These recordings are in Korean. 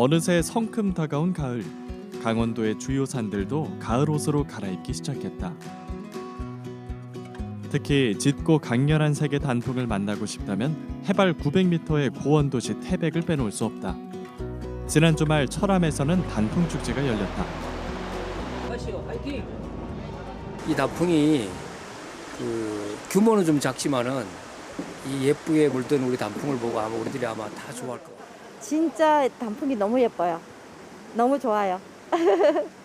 어느새 성큼 다가온 가을. 강원도의 주요 산들도 가을 옷으로 갈아입기 시작했다. 특히 짙고 강렬한 색의 단풍을 만나고 싶다면 해발 900m의 고원 도시 태백을 빼놓을 수 없다. 지난 주말 철암에서는 단풍 축제가 열렸다. 이 단풍이 그 규모는 좀 작지만은 이 예쁘게 물든 우리 단풍을 보고 아마 우리들이 아마 다 좋아할 것 같아요. 진짜 단풍이 너무 예뻐요. 너무 좋아요.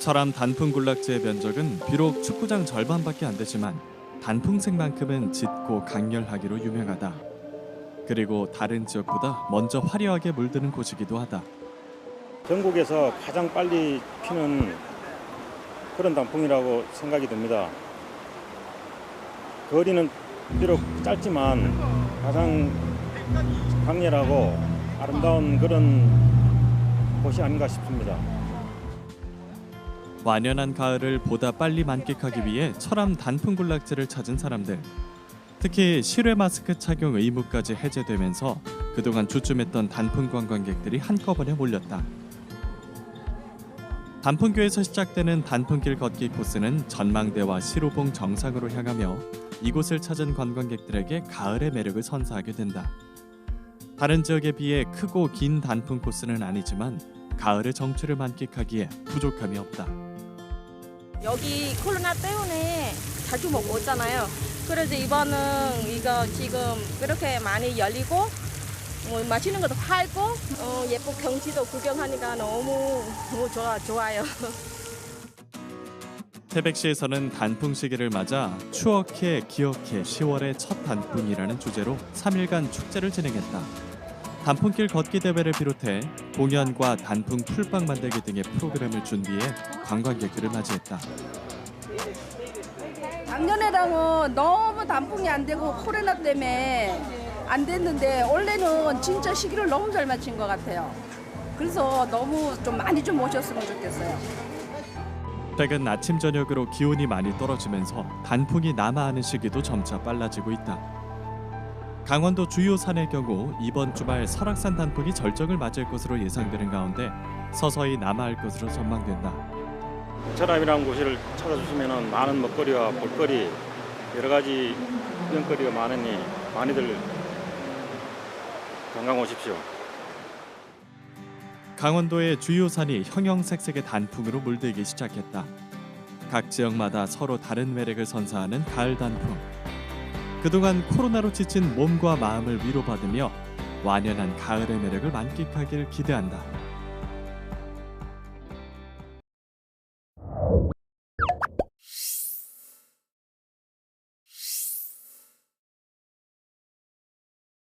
철암 단풍 군락지의 면적은 비록 축구장 절반밖에 안 되지만 단풍색만큼은 짙고 강렬하기로 유명하다. 그리고 다른 지역보다 먼저 화려하게 물드는 곳이기도 하다. 전국에서 가장 빨리 피는 그런 단풍이라고 생각이 듭니다. 거리는 비록 짧지만 가장 강렬하고 아름다운 그런 곳이 아닌가 싶습니다. 완연한 가을을 보다 빨리 만끽하기 위해 철암 단풍 군락지를 찾은 사람들. 특히 실외 마스크 착용 의무까지 해제되면서 그동안 주춤했던 단풍 관광객들이 한꺼번에 몰렸다. 단풍교에서 시작되는 단풍길 걷기 코스는 전망대와 시로봉 정상으로 향하며 이곳을 찾은 관광객들에게 가을의 매력을 선사하게 된다. 다른 지역에 비해 크고 긴 단풍 코스는 아니지만 가을의 정취를 만끽하기에 부족함이 없다. 여기 코로나 때문에 자주 못 오잖아요. 그래서 이번은 이거 지금 그렇게 많이 열리고 뭐 맛있는 것도 팔고 어, 예쁜 경치도 구경하니까 너무 너무 좋아 좋아요. 태백시에서는 단풍 시기를 맞아 추억해 기억해 10월의 첫 단풍이라는 주제로 3일간 축제를 진행했다. 단풍길 걷기 대회를 비롯해 공연과 단풍 풀빵 만들기 등의 프로그램을 준비해 관광객들을 맞이했다. 작년에랑은 너무 단풍이 안 되고 코로나 때문에 안 됐는데 올해는 진짜 시기를 너무 잘 맞춘 것 같아요. 그래서 너무 좀 많이 좀 오셨으면 좋겠어요. 최근 아침 저녁으로 기온이 많이 떨어지면서 단풍이 남아하는 시기도 점차 빨라지고 있다. 강원도 주요 산의 경우 이번 주말 설악산 단풍이 절정을 맞을 것으로 예상되는 가운데 서서히 남아할 것으로 전망된다. 철암이라는 곳을 찾아주시면 많은 먹거리와 볼거리 여러 가지 구경거리가 많으니 많이들 관광 오십시오. 강원도의 주요 산이 형형색색의 단풍으로 물들기 시작했다. 각 지역마다 서로 다른 매력을 선사하는 가을 단풍. 그동안 코로나로 지친 몸과 마음을 위로받으며 완연한 가을의 매력을 만끽하길 기대한다.